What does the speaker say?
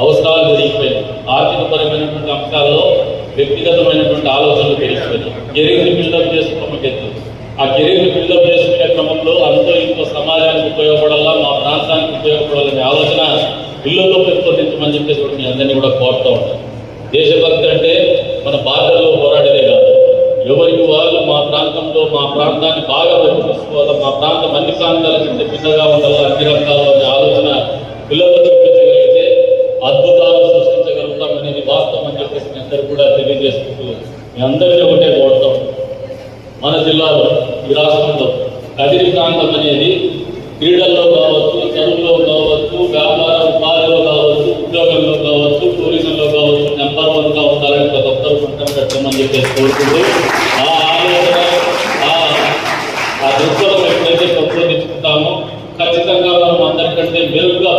అవసరాలు పెరిగిపోయినాయి ఆర్థికపరమైనటువంటి అంశాల్లో వ్యక్తిగతమైనటువంటి ఆలోచనలు పెరిగిపోయినాయి కెరీర్ని బిల్డప్ చేసుకోవడం ఒక ఎత్తు ఆ కెరీర్ని బిల్డప్ చేసుకునే క్రమంలో అంతో ఇంకో సమాజానికి ఉపయోగపడాలా మా ప్రాంతానికి ఉపయోగపడాలనే ఆలోచన ఇళ్ళలో పెంపొందించమని చెప్పేసి కూడా మీ అందరినీ కూడా కోరుతూ ఉంటాను. దేశభక్తి అంటే మన బార్డర్లో పోరాడేదే కాదు. ఎవరికి వాళ్ళు మా ప్రాంతంలో మా ప్రాంతాన్ని బాగా పెంచుకోవాలి మా ప్రాంతం అన్ని ప్రాంతాల కంటే భిన్నగా ఉండాలి అన్ని రంగాల్లో అందరు కూడా తెలియజేసుకుంటూ మీ అందరినీ ఒకటే కోరుతాం. మన జిల్లాలో ఈ రాష్ట్రంలో కదిరి ప్రాంతం అనేది క్రీడల్లో కావచ్చు చదువులో కావచ్చు వ్యాపార ఉపాధిలో కావచ్చు ఉద్యోగంలో కావచ్చు టూరిజంలో కావచ్చు నెంబర్ వన్గా ఉండాలని ప్రతి ఒక్కరు పట్టం పెట్టమని చెప్పేసి కోరుకుంటూ ఆ ఆలోచన ఆ ఎప్పుడైతే పెంపొందించుకుంటామో ఖచ్చితంగా మనం అందరికంటే మెరుగ్గా